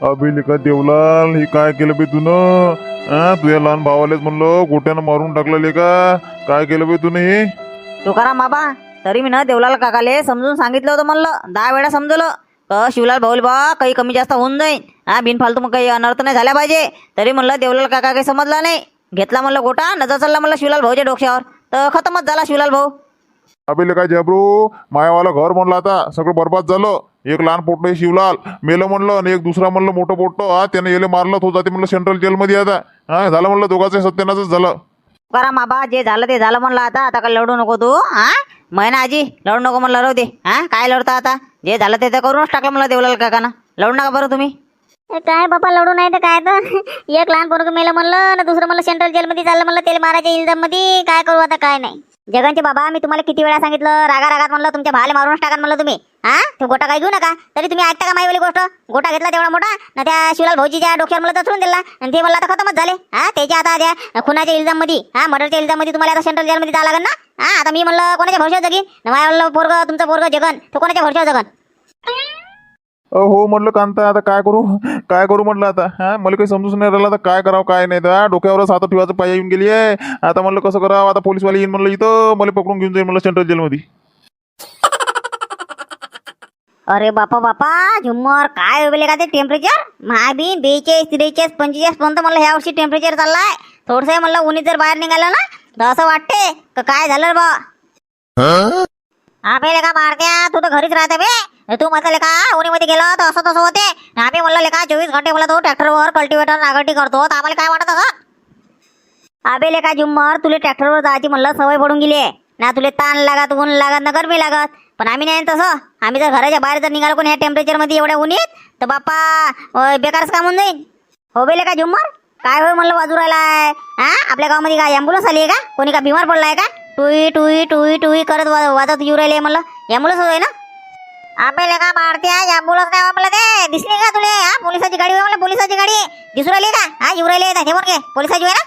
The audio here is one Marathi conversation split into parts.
अभिलेखा देवलाल हे काय केलं बे तुनं? तुझ्या लहान भावालेच म्हणलं गोट्यानं मारून टाकलं का? काय केलं बे तुने हे? तुकाराम बाबा तरी मी ना देवलाल काकाले समजून सांगितलं होतं म्हणलं. दहा वेळा समजवलं क शिवलाल भाऊल बा काही कमी जास्त होऊन जाईल हा बिनफालतू मग काही अनर्थ नाही झाला पाहिजे. तरी म्हणलं देवलाल काका काही समजला नाही. घेतला म्हणलं गोटा नजर चालला म्हणलं शिवलाल भाऊच्या डोक्यावर. तर खतमच झाला शिवलाल भाऊ. अबे लेका जबरू मायावाला घर म्हणलं आता. सगळं बरबाद झालं. एक लहान पोट्ट शिवलाल. मेलं म्हणलं आणि एक दुसरा म्हणलं मोठं पोट्ट हा त्यानं येले मारलं तो जाते म्हणलं सेंट्रल जेलमध्ये आता. हा झालं म्हणलं दोघांचं सत्यानाच झालं. तुकाराम बाबा जे झालं ते झालं म्हणलं आता. आता काय लढू नको तू हा? महिना आजी लढू नको म्हणलं राहू दे. हा काय लढता आता? जे झालं ते तर करूनच टाकलं म्हणलं देवलाल काकानं. लढू नका बरं तुम्ही. काय बाबा लढू नाही तर काय तर? एक लहान पोरग मेलं म्हणलं ना दुसरं म्हणलं सेंट्रल जेलमध्ये चाललं म्हणलं त्याला मारायच्या इल्जाममध्ये काय करू आता काय नाही. जगनचे बाबा मी तुम्हाला किती वेळा सांगितलं? रागा रागात म्हणलं तुमच्या भाले मारूनच टाका म्हणलं तुम्ही. हा? तो गोटा काही घेऊ नका. तरी तुम्ही ऐकता का माईवाली गोष्ट? गोटा घेतला तेवढा मोठा ना त्या शिवलाल भाऊजीच्या डोक्यावर मला दचरून दिला. आणि ते मला आता खतमच झाले. हा? त्याच्या आता त्या खुनाच्या इल्जाममध्ये हा? मर्डरच्या इल्जाममध्ये तुम्हाला आता सेंट्रल जेलमध्ये जावं लागेल ना? हा? आता मी म्हणलं कोणाच्या भरोशावर जगीन? माझ्या पोरग तुमचं पोरग जगन. तो कोणाच्या भरोशावर जगन? हो म्हणलं कांता आता काय करू? काय करू म्हटलं आता? हा मला काही समजूच नाही राहिलं आता काय करावं काय नाही. तर डोक्यावरच हात ठेवायचं पाय येऊन गेली आहे. आता म्हणलं कसं करावं आता पोलीसवाले येईन म्हणलं इथं मला पकडून घेऊन जाईल म्हणलं सेंट्रल जेलमध्ये अरे बापा बापा झुम्मर काय होईल का ते टेम्परेचर महाबी बेचाळीस त्रेचाळीस पंचेचाळीस पर्यंत मला ह्या वर्षी टेम्परेचर चाललाय. थोडंसं म्हणलं उन्ही जर बाहेर निघालं ना तर असं वाटते का काय झालं रे बा? आपे का मारत्या? तू तर घरीच राहते बे. तू म्हटलं का उन्हीमध्ये गेलं तर असं तसं होते. आम्ही म्हणलं का चोवीस घंटे मला तो ट्रॅक्टरवर कल्टिवेटर नागरटी करतो. तर आम्हाला काय वाटत असं अबे का जुम्मर तुले ट्रॅक्टरवर जायची म्हणलं सवय पडून गेली आहे. ना तुले ताण लागत ऊन लागत ना गरमी लागत. पण आम्ही नाही तसं. आम्ही जर घराच्या बाहेर जर निघालो कोण ह्या टेम्परेचरमध्ये एवढ्या उन्हीत तर बाप्पा बेकारच काम होऊन जाईल हो बे का जुम्मर काय होय म्हणलं वाजू राहिलाय? हा आपल्या गावामध्ये काय ॲम्ब्युलन्स आली आहे का? कोणी का बिमार पडलाय का? टुई टुई टुई टुई करत वाजत येऊ राहिले म्हणलं. ॲम्ब्युलन्स होय ना? आपल्याला का मारते ॲम्ब्युलन्स नाही म्हणलं ते दिसली का तुले? हा पोलिसाची गाडी होय म्हणलं पोलिसाची गाडी. दिसू राहिली का? हा येऊ राहिली आहे बघ घे पोलिसाची होय ना?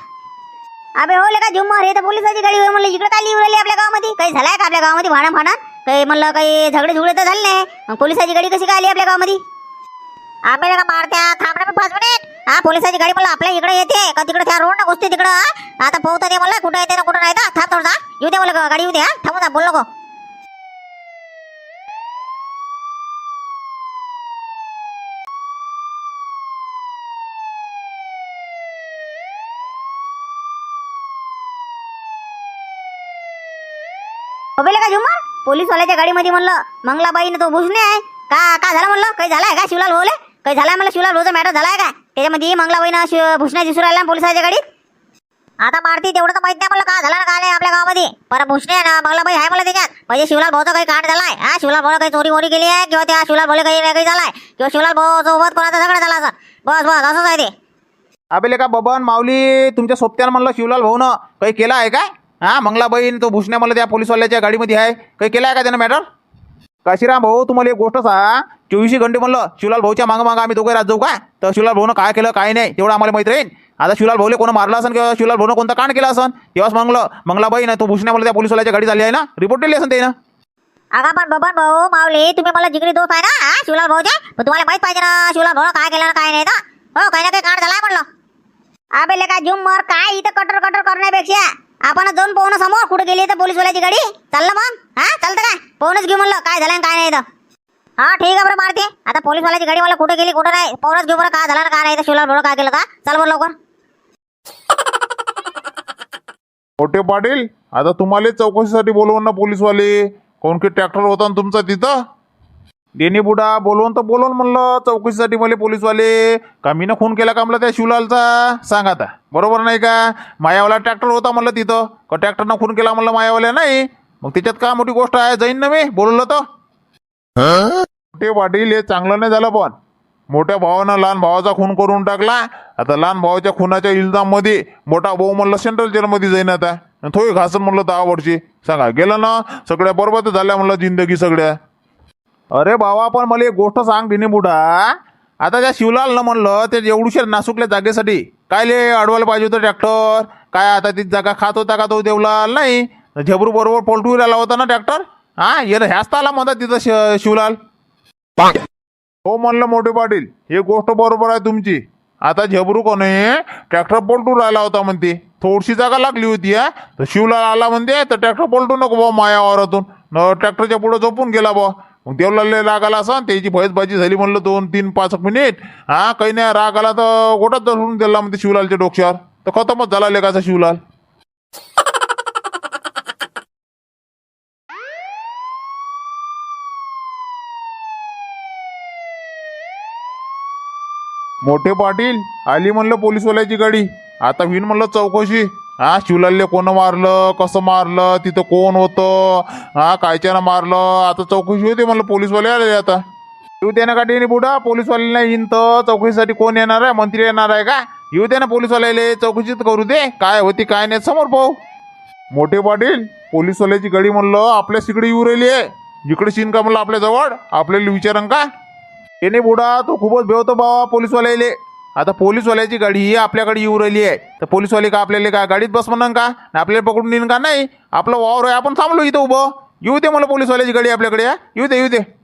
अबे हो का झुम्मर हे तर पोलिसाची गाडी होय म्हणलं. इकडे काय येऊ राहिली आपल्या गावामध्ये? काही झालाय का आपल्या गावामध्ये भांडण भांडण? काही म्हणलं काही झगडे झुगडे तर झाले नाही. मग पोलिसाची गाडी कशी काय आली आपल्या गावामध्ये? आपल्याला का मारत्या थांबणार पाच मिनिट. हा पोलिसाची गाडी म्हणलं आपल्या इकडे येते. का तिकडे त्या रोड ना गोष्टी तिकडं आता पोहता ते म्हणलं कुठं येते ना कुठं नाही. तर थांब थोडा येऊ दे मला गाडी येऊ दे हा. थांबू द्या बोल नको. अबेले का झुमर? पोलीसवाल्याच्या गाडीमध्ये म्हणलं मंगलाबाईनं तो भुसणे आहे. का का झालं? म्हणलं काही झालाय का शिवलाल भाऊले? काही झालाय म्हणलं शिवलाल भाऊचा मॅटर झालाय का? त्याच्यामध्ये मंगलाबाईनं शिव भुसण्या दिसू राहिला पोलिसाच्या गाडीत. आता पार्टी तेवढं तर माहीत नाही म्हणलं का झालं ना काय नाही आपल्या गावामध्ये? पर भुसणे आहे ना मंगलाबाई आहे मला त्याच्यात. म्हणजे शिवलाल भाऊचा काही कांड झालाय. हा शिवलाल भाऊ काही चोरी मोरी केली आहे? किंवा त्या शिवलाल भाऊला काही काही झालाय? किंवा शिवलाल भाऊ सोबत कोणाचा सगळं झाला असं? बस बस असंच आहे ते. अबे का बबन माऊली तुमच्या सोबत्यानं म्हणलं शिवलाल भाऊनं काही केलं आहे काय? हा मंगलाबाईन तो भूषण्यामध्ये त्या पोलीसवाल्याच्या गाडीमध्ये आहे. काही केलं आहे का त्यानं मॅटर काशीराम भाऊ तुम्हाला एक गोष्ट सांगा. चोवीसशे घंटे म्हणलं शिवलाल भाऊच्या मागं मागं आम्ही दोघे रात जाऊ का? तर शिवलाल भाऊनं काय केलं काय नाही तेवढं आम्हाला माहीत राहील आता शिवलाल भाऊले कोण मारला असेल किंवा शिवलाल भाऊनं कोणता कांड केला असेल तेव्हाच मंगलं मंगलाबाई ना तो भूषण्यामध्ये त्या पोलीसवाल्याच्या गाडी झाली आहे ना? रिपोर्ट दिली असेल त्यानं. अगा पण बबन भाऊ माऊली तुम्ही मला जिगरी दोस्त आहे ना शिवलाल भाऊचे पण तुम्हाला माहीत पाहिजे ना शिवलाल भाऊ काय केलं काय नाही तर. हो काही ना काही कांड झाला म्हणलं. अबे काय झुम मर काय इथं कटर कटर करण्यापेक्षा? आपण जाऊन पाहू समोर. कुठे गेली तर पोलीसवाल्याची गाडी? चाललं मग. हा? चालतं काय पाहूनच घेऊ म्हणलं काय झालं आणि काय नाही तर हा ठीक आहे बरं मारते. आता पोलीसवाल्याची गाडी मला कुठे गेली कुठं नाही? पाहूनच घेऊ बरं काय झालं काय नाही तर शिवलाल काय केलं का? चल बरं लवकर. मोठे पाटील आता तुम्हाला चौकशीसाठी बोलवून ना पोलीसवाले. कोण की ट्रॅक्टर होता ना तुमचा तिथं? बुडा बोलवून तर बोलवून म्हणलं चौकशीसाठी मला पोलीसवाले. का मीनं खून केला का म्हणलं त्या शिवलालचा? सांग आता. बरोबर नाही का? मायावाला ट्रॅक्टर होता म्हणलं तिथं. का ट्रॅक्टरनं खून केला म्हणलं मायावाल्या नाही. मग त्याच्यात काय मोठी गोष्ट आहे? जाईन ना मी बोलवलं तर. मोठे वाटील हे चांगलं नाही झालं पण. मोठ्या भावानं लहान भावाचा खून करून टाकला. आता लहान भावाच्या खुनाच्या इल्जाममध्ये मोठा भाऊ म्हणलं सेंट्रल जेलमध्ये जाईन आता. थोडी घासन म्हणलं दहा वर्षी. सांगा गेलं ना? सगळ्या बरोबर झाल्या म्हणलं जिंदगी सगळ्या. अरे बाबा पण मला एक गोष्ट सांग डिने बुडा आता त्या शिवलालनं म्हणलं ते एवढूशे नासुकल्या जागेसाठी. काय ले अडवायला पाहिजे होतं ट्रॅक्टर? काय आता ती जागा खात होता का तो देवलाल? नाही. झबरू बरोबर पलटू राहिला होता ना ट्रॅक्टर? हा याला ह्याच आला म्हणतात तिथं श- शिवलाल. हो म्हणलं मोठे पाटील हे गोष्ट बरोबर आहे तुमची. आता झब्रू कोण आहे? ट्रॅक्टर पलटू राहिला होता म्हणते. थोडीशी जागा लागली होती हा. तर शिवलाल आला म्हणते तर ट्रॅक्टर पलटू नको बा माया वावरातून ट्रॅक्टरच्या पुढं झोपून गेला बा मग देवलाल राग आला असं त्याची भयसबाजी झाली म्हणलं दोन तीन पाच मिनिट. हा काही नाही राग आला तर गोटात धरून दिला म्हणते शिवलालच्या डोक्यावर. तर खतमच झाला लेखाचा शिवलाल. मोठे पाटील आली म्हणलं पोलीसवाल्याची गाडी. आता विन म्हणलं चौकशी. हा शिवलालले कोण मारलं? कसं मारलं? तिथं कोण होतं? हा कायच्यानं मारलं? आता चौकशी होते म्हणलं पोलीसवाले आले आता. येऊ दे ना का डेनी बुडा? पोलीसवाल्याला येईन तर चौकशीसाठी कोण येणार आहे? मंत्री येणार आहे का? येऊ दे ना पोलीसवाल्याले. चौकशीत करू दे. काय होती काय नाही समोर पाहू. मोठे पाटील पोलीसवाल्याची गाडी म्हणलं आपल्या तिकडे येऊ राहिली आहे. इकडे शिन का म्हणलं आपल्याजवळ आपल्याला विचारन का? त्याने बुडा तो खूपच भेवतो बाबा पोलीसवाल्याले. आता पोलीसवाल्याची गाडी ही आपल्याकडे येऊ राहिली आहे. तर पोलीसवाले का आपल्याला का गाडीत बस म्हणून का? आणि आपल्याला पकडून नेईन का? नाही. आपलं वावर आहे आपण थांबलो इथं उभं. येऊ दे मला पोलीसवाल्याची गाडी आपल्याकडे या येऊ दे येऊ दे.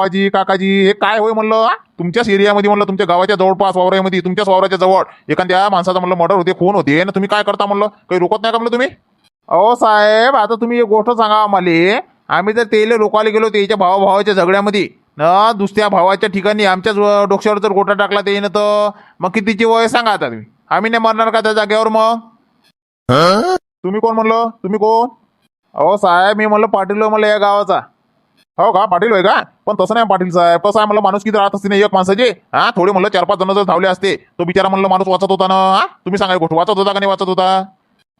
बाबाजी काकाजी हे काय होय म्हणलं? तुमच्याच एरियामध्ये म्हणलं तुमच्या गावाच्या जवळपास वावरामध्ये तुमच्याच वावराच्या जवळ. एखाद्या माणसाचा म्हणलं मर्डर होते खून होते ना तुम्ही काय करता म्हणलं? काही रोकत नाही का म्हणलं तुम्ही? अहो साहेब आता तुम्ही एक गोष्ट सांगा आम्हाला. आम्ही जर तेले रोकायला गेलो त्याच्या भावाभावाच्या झगड्यामध्ये न दुसऱ्या भावाच्या ठिकाणी आमच्याच डोक्यावर जर गोटा टाकला ते तर मग कितीची वय सांगा आता तुम्ही? आम्ही नाही मरणार का त्या जागेवर मग? तुम्ही कोण म्हणलं? तुम्ही कोण? अहो साहेब मी म्हणलं पाटील म्हणलं या गावाचा. हो का? पाटील होय का? पण तसं नाही पाटील साहेब. कसं आहे म्हणलं माणूस किती राहत असते ना एक माणसाचे? हा? थोडे म्हणलं चार पाच जण जर धावले असते तो बिचारा म्हणलं माणूस वाचत होता ना? हा? तुम्ही सांगा गोष्ट. वाचत होता का नाही वाचत होता?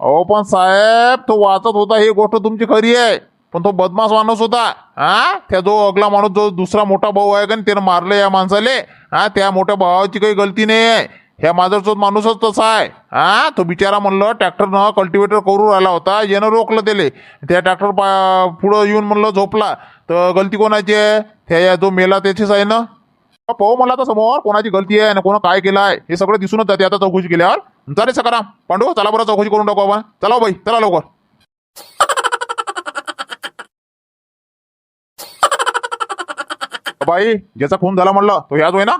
अहो पण साहेब तो वाचत होता ही गोष्ट तुमची खरी आहे. पण तो बदमाश माणूस होता. हा? त्या जो अगला माणूस जो दुसरा मोठा भाऊ आहे का त्यानं मारलं या माणसाले. हा? त्या मोठ्या भावाची काही गलती नाही आहे. ह्या माझरचोच माणूसच तसा आहे. हा? तो बिचारा म्हणलं ट्रॅक्टरनं कल्टिवेटर करू राहिला होता येणं रोखलं त्याले. त्या ट्रॅक्टर पा पुढं येऊन म्हणलं झोपला. तर गलती कोणाची आहे? त्या या जो मेला त्याचीच आहे ना? पाहू मला आता समोर कोणाची गलती आहे ना कोणा काय केलं आहे हे सगळं दिसूनच जाते. आता चौकशी केल्यावर. चालेल सकाराम पांडू चला बरं चौकशी करून टाकू आपण. चला हो बाई चला लवकर. बाई ज्याचा खून झाला म्हणलं तो ह्याच होय ना?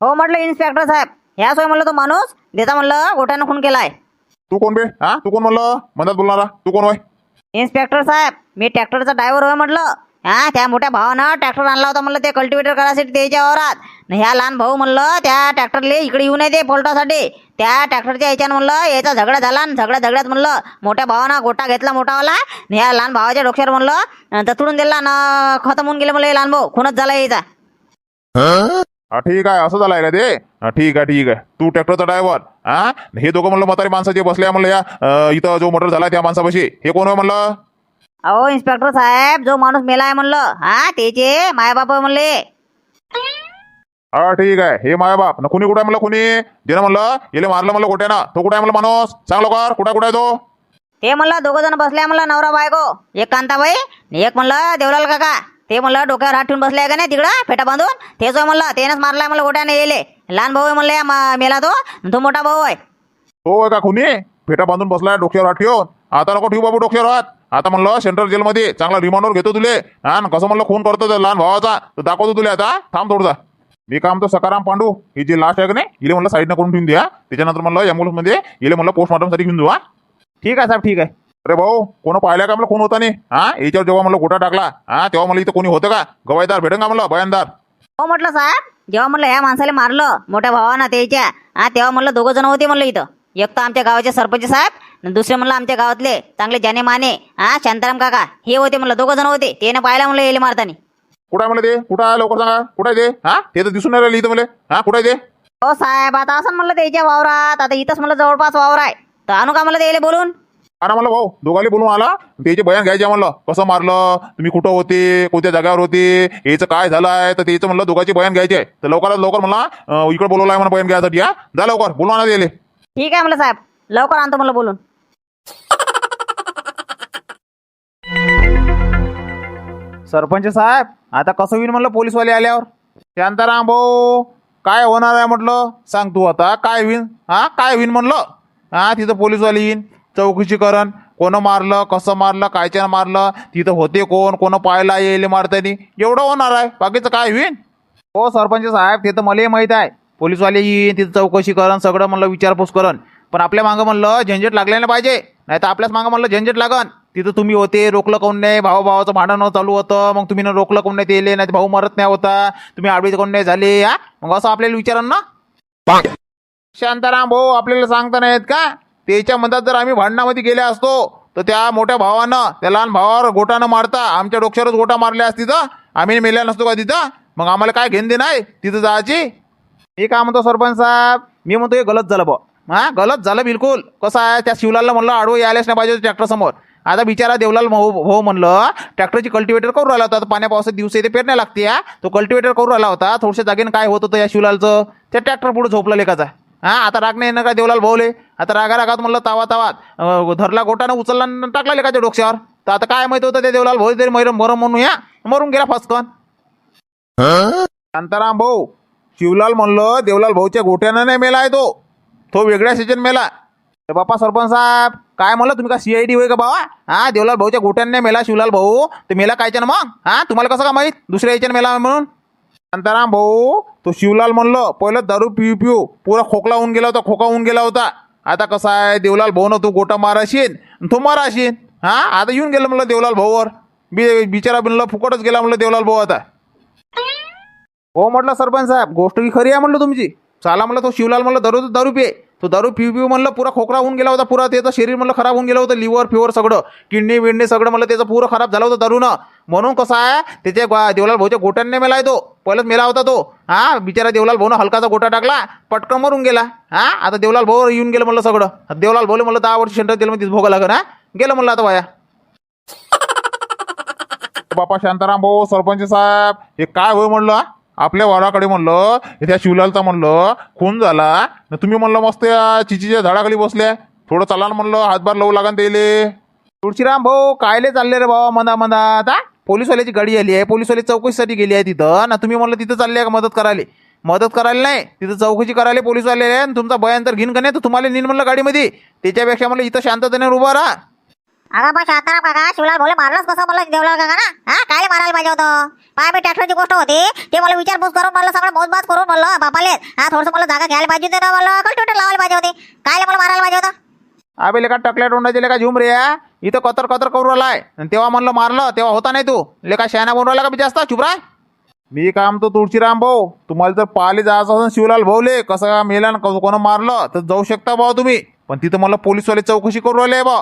हो म्हटलं इन्स्पेक्टर साहेब. ह्या सोय म्हणलं तो माणूस? देता म्हणलं गोट्यानं खून केलाय. तू कोण बे? हा? तू कोण म्हणलं? मनात बोलणारा? तू कोण होय? इन्स्पेक्टर साहेब मी ट्रॅक्टरचा ड्रायव्हर होय म्हटलं. हा त्या मोठ्या भावानं ट्रॅक्टर आणला होता म्हणलं ते कल्टिवेटर करायसाठी त्याच्या वावरात. न ह्या लहान भाऊ म्हणलं त्या ट्रॅक्टरले इकडे येऊ नये ते पोल्टासाठी त्या ट्रॅक्टरच्या याच्यानं म्हणलं याचा झगडा झाला आणि झगड्या झगड्यात म्हणलं मोठ्या भावानं गोटा घेतला मोठावाला. न ह्या लहान भावाच्या डोक्यावर म्हणलं ततडून दिला ना खतम होऊन गेले म्हणलं हे लहान भाऊ. खूनच झाला याचा. हा ठीक आहे असं झालंय का ते. हा ठीक आहे ठीक आहे. तू ट्रॅक्टरचा ड्रायव्हर हा? हे दोघं म्हणलं म्हातारी माणसाचे बसले म्हणलं या इथं जो मर्डर झाला त्या माणसापाशी. हे कोण होय म्हणलं? अहो इन्स्पेक्टर साहेब जो माणूस मेला आहे म्हणलं. हा त्याचे मायबाप म्हणले. हा ठीक आहे. हे माय बाप. न कुणी कुठे म्हणलं कुणी? ज्यानं म्हणलं येले मारलं म्हणलं गोट्यानं. तो कुठे आहे म्हणलं माणूस? सांग लवकर कुठे कुठे आहे तो? ते म्हणलं दोघं जण बसले म्हणलं नवरा बायको. एक कांताबाई आणि एक म्हणलं देवलाल काका. ते म्हणलं डोक्यावर हात ठेवून बसले का नाही तिकडं फेटा बांधून? तेच होय म्हणलं तेनच मारलाय म्हणलं गोट्याने येले. लहान भाऊ आहे म्हणलं या मा- मेला तो आणि तो मोठा भाऊ आहे. तो आहे का खुनी फेटा बांधून बसलाय डोक्यावर हात ठेवून. आता नको ठेवू बाबू डोक्यावर हात आता म्हणलं सेंट्रल जेलमध्ये चांगला रिमांडवर घेतो तुले. हा न कसं म्हणलं खून करतो त्या लहान भावाचा. तर दाखवतो तुले आता. थांब थोडसा मी काम तो सकाराम पांडू. ही जी लास्ट आहे का नाही इले म्हणलं साईडनं करून ठेवून द्या. त्याच्यानंतर म्हणलं ॲम्ब्युलन्समध्ये इले म्हणलं पोस्टमॉर्टमसाठी घेऊन जाऊ हा. ठीक आहे साहेब ठीक आहे. अरे भाऊ कोण पाहिलं का म्हणलं? खून होता नाही? हा? याच्यावर जेव्हा म्हणलं गोटा टाकला हा? तेव्हा मला इथं कोणी होतं का? गवाईदार भेटेन का म्हणलं? बयानदार हो म्हटलं साहेब जेव्हा म्हणलं ह्या माणसाला मारलं मोठ्या भावानं त्याच्या हा? तेव्हा म्हणलं दोघं जण होते म्हणलं इथं. एक तर आमच्या गावाचे सरपंच साहेब आणि दुसरे म्हणलं आमच्या गावातले चांगले जाने माने हा? शांताराम काका हे होते म्हणलं दोघं जण होते. त्यानं पाहिलं म्हणलं येले मारतानी. कुठं आहे मला ते? कुठं आहे? लवकर सांगा. कुठं आहे ते? हा? ते तर दिसून नाही राहिलं इथं मला हा? कुठं आहे ते? हो साहेब आता असं म्हणलं त्याच्या वावरात आता इथंच म्हणलं जवळपास वावर आहे. तर आणू का म्हणलं त्याला बोलून? आणा म्हणलं भाऊ दोघाले बोलून आला. त्याचे बयान घ्यायचे म्हणलं. कसं मारलं? तुम्ही कुठं होते? कोणत्या जागेवर होते? याचं काय झालं आहे तर त्याचं म्हणलं दोघांचे बयान घ्यायचे आहे. तर लवकरात लवकर मला इकडे बोलवलं आहे म्हणा बयान घ्यायसाठी हा? जा लवकर बोलवा ना दिले ठीक आहे म्हणलं साहेब. लवकर आणतो म्हणलं बोलून. सरपंच साहेब आता कसं होईल म्हणलं पोलीसवाले आल्यावर? शांताराम भाऊ काय होणार आहे म्हटलं? सांग तू आता काय होईन हा काय होईन म्हणलं? हा तिथं पोलीसवाले येईन. चौकशी करण कोणं मारलं कसं मारलं कायच्यानं मारलं तिथं होते कोण कोणं पाहायला येईल मारतानी एवढं होणार आहे. बाकीचं काय होईन? हो सरपंच साहेब ते तर मलाही माहीत आहे. पोलीसवाले येईन तिथं चौकशी करण सगळं म्हणलं विचारपूस करण. पण आपल्या मागं म्हणलं झंझट लागले नाही पाहिजे. नाही तर आपल्याच मागं म्हणलं झंझट लागन. तिथं तुम्ही होते रोकलं कोण नाही भाऊ भावाचं भांडण चालू होतं. मग तुम्ही न रोकलं कोण नाही ते नाही भाऊ मरत नाही होता. तुम्ही आडवीत कोण नाही झाले हा? मग असं आपल्याला विचारन ना? शांताराम भाऊ आपल्याला सांगता नाही येत का? त्याच्या मधात जर आम्ही भांडणामध्ये गेले असतो तर त्या मोठ्या भावानं त्या लहान भावावर गोटानं मारता. आमच्या डोक्यावरच गोटा मारल्या असती तर आम्ही मेल्या नसतो का तिथं मग आम्हाला काय घेणं दे नाही तिथं जायची. मी काय म्हणतो सरपंच साहेब? मी म्हणतो हे गलत झालं बा. हां? गलत झालं बिलकुल. कसं आहे? त्या शिवलालला म्हणलं आडवं यायलाच नाही पाहिजे ट्रॅक्टरसमोर. आता बिचारा देवलाल भाऊ भाऊ म्हणलं ट्रॅक्टरची कल्टिवेटर करून राहिला होता. आता पाण्या पावसात दिवस ते पेरण्या लागते हा. तो कल्टिवेटर करून राहिला होता. थोडशा जागेनं काय होत होतं या शिवलालचं? त्या ट्रॅक्टर पुढे झोपलं लेखाचा हा? आता राग नाही येणार का देवलाल भाऊले? आता रागा रागात म्हणलं तावा तावात धरला गोटानं उचलला टाकला लेखाच्या डोक्यावर. तर आता काय माहीत होतं ते देवलाल भाऊ तरी मैरम मरम म्हणून या मरून गेला फसकन. शांताराम भाऊ शिवलाल म्हणलं देवलाल भाऊच्या गोट्यानं नाही मेला आहे तो. तो वेगळ्या सीजन मेला. तर बाप्पा सरपंच साहेब काय म्हणलं तुम्ही का सी आय डी होय का बाबा? हा देवलाल भाऊच्या गोट्याने मेला शिवलाल भाऊ. तर मेला कायच्यानं मग? हा तुम्हाला कसं का माहीत? दुसऱ्या याच्यानं मेला म्हणून. शांताराम भाऊ तो शिवलाल म्हणलं पहिलं दारू पिऊ पिऊ पुरा खोकला होऊन गेला होता खोका होऊन गेला होता. आता कसं आहे देवलाल भाऊ ना तू गोटा माराशीन तो माराशीन. हा? आता येऊन गेलं म्हणलं देवलाल भाऊवर. बि बिचारा म्हणलं फुकटच गेला म्हणलं देवलाल भाऊ आता. हो म्हटलं सरपंच साहेब गोष्ट ही खरी आहे म्हणलं तुमची. चाला म्हणलं तो शिवलाल म्हणलं दारू दारू पिये. तो दारू पिऊ पिऊ म्हणलं पुरा खोकला होऊन गेला होता पुरा त्याचं शरीर म्हणलं खराब होऊन गेलं होतं लिव्हर फिवर सगळं किडनी विडनी सगळं म्हणलं त्याचं पुरं खराब झालं होतं दारूनं. म्हणून कसं आहे त्याच्या गा- देवलाल भाऊच्या गोट्याने मेलाय तो. पहिलंच मेला होता तो. हा बिचारा देवलाल भाऊनं हलकाचा गोटा टाकला पटकन मरून गेला. हा आता देवलाल भाऊ येऊन गेलं म्हणलं सगळं. देवलाल भाऊले म्हणलं दहा वर्ष सेंटर जेलमध्ये भोगा लागेल हा. गेलं म्हणलं आता वाया बापा शांताराम भाऊ सरपंच साहेब हे काय होय म्हणलं? आपल्या वाराकडे म्हणलं त्या शिवलालचा म्हणलं खून झाला. न तुम्ही म्हणलं मस्त या चिचीच्या झाडाखाली बसल्या. थोडं चला ना म्हणलं हातभार लावू लागन त्याले. तुळशीराम भाऊ कायले चालले रे भाऊ मधा मधा आता पोलीसवाल्याची गाडी आली आहे पोलीसवाले चौकशीसाठी गेली आहे तिथं. ना तुम्ही म्हणलं तिथं चालले का मदत करायला? मदत करायला नाही. तिथं चौकशी करायला पोलीसवाले आहे तुमचा बयान तर घेईन का नाही तर तुम्हाला नेईन म्हणलं गाडीमध्ये. त्याच्यापेक्षा म्हणलं इथं शांततेने उभा राहा. अगं पण शांताराम काका शिवलाल भोले मारलंच कसं मला देवलाल काका ना? हा काय मारायला पाहिजे होतं? पाय मी ट्रॅक्टरची गोष्ट होती ते मला विचारपूस करून म्हणलं सगळं मोजबाज करून म्हणलं बापाले. हा थोडंसं मला जागा घ्यायला पाहिजे होती ना मला कल्टिवेटर लावायला पाहिजे होते. काय मला मारायला पाहिजे होतं? आबेले का टकल्या तोंडाचे लेका झुम रे इथं कतर कतर करू राहिलाय. आणि तेव्हा म्हणलं मारलं तेव्हा होता नाही तू. लेका शहाणा बनवून राहिला का बी जास्त चुपराय मी काम तो तुळशीराम भाऊ. तुम्हाला जर पाहिले जायचं असेल शिवलाल भाऊले कसं मेला कोण मारलं तर जाऊ शकता भाऊ तुम्ही. पण तिथं मला पोलीसवाले चौकशी करू राहिले बा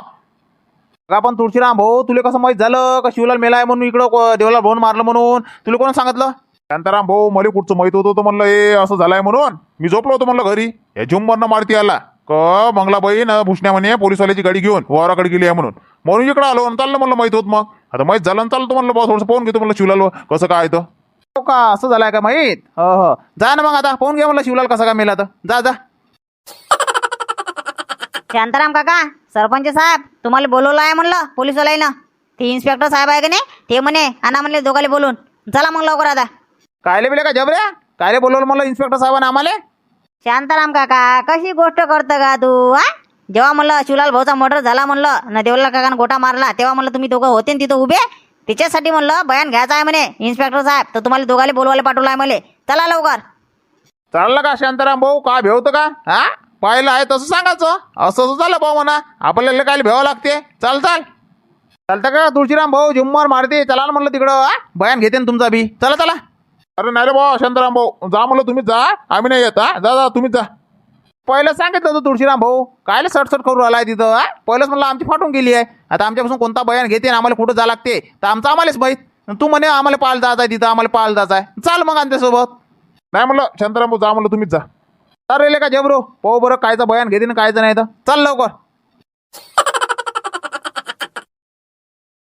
का पण तुळशीराम भाऊ तुला कसं माहीत झालं का शिवलाल आहे म्हणून इकडं देवाला देवलाल भाऊन मारलं म्हणून? तुला कोण सांगितलं? शांताराम भाऊ मला कुठचं माहीत होतं तो म्हणलं हे असं झालंय म्हणून. मी झोपलो होतो म्हणलं घरी. हे झुंबरनं मारती आला. क मंगलाबाई ना भुसण्या म्हणे पोलीसवाल्याची गाडी घेऊन वाराकडे गेली आहे म्हणून. म्हणून इकडं आलो चाललं म्हणलं माहीत होत मग. आता माहीत झालं चालतो म्हणलं बा थोडंसं फोन घेतो म्हणलं शिवलाल कसं काय तर. हो का? असं झालंय का माहीत? हो हो. जा ना मग आता फोन घ्या म्हणलं शिवलाल कसा काय मेला तर. जा जा. शांताराम काका सरपंच साहेब तुम्हाला बोलवलं आहे म्हणलं पोलीसवाल्यानं ते इन्स्पेक्टर साहेब आहे का नाही ते म्हणे आणा म्हणले दोघाले बोलून. चला मग लवकर आता. कायले बिले का जबऱ्या कायले बोलवलं म्हणलं इन्स्पेक्टर साहेबांना आम्हाला? शांताराम काका कशी गोष्ट करतं का तू हा? जेव्हा म्हणलं शिवलाल भाऊचा मर्डर झाला म्हणलं ना देवलाल काकानं गोटा मारला तेव्हा म्हणलं तुम्ही दोघं होते ना तिथं उभे? त्याच्यासाठी म्हणलं बयान घ्यायचं आहे म्हणे इन्स्पेक्टर साहेब. तर तुम्हाला दोघाले बोलवायला पाठवलं आहे मला चला लवकर. चाललं का शांताराम भाऊ? काय भेवतं का? हा? पाहिलं आहे तसं सांगायचं. असं असं झालं भाऊ म्हणा. आपल्याला काय भेवावं लागते. चाल चाल. चालतं का? तुळशीराम भाऊ झुम्मर मारते. चला ना म्हणलं तिकडं बयान घेते ना तुमचा बी. चला चला. अरे नाही रे भाऊ शांताराम भाऊ. जा म्हणलं तुम्ही जा. आम्ही नाही येत हा? जा जा तुम्हीच जा. पहिलं सांगितलं होतं तुळशीराम भाऊ. कायले सटसट करून आलाय तिथं हा? पहिलंच म्हणलं आमची फाटून गेली आहे. आता आमच्यापासून कोणता बयान घेते आणि आम्हाला कुठं जा लागते? तर आमचं आम्हालाच माहीत. तू म्हणे आम्हाला पाहायला जायचं आहे तिथं आम्हाला पाहायला जायचं आहे चाल मग आमच्यासोबत. नाही म्हणलं शांताराम भाऊ जा म्हणलं तुम्हीच जा. तर का जबरो? पाहू बरं कायचं बयान घेते ना कायचं नाही तर. चल लवकर.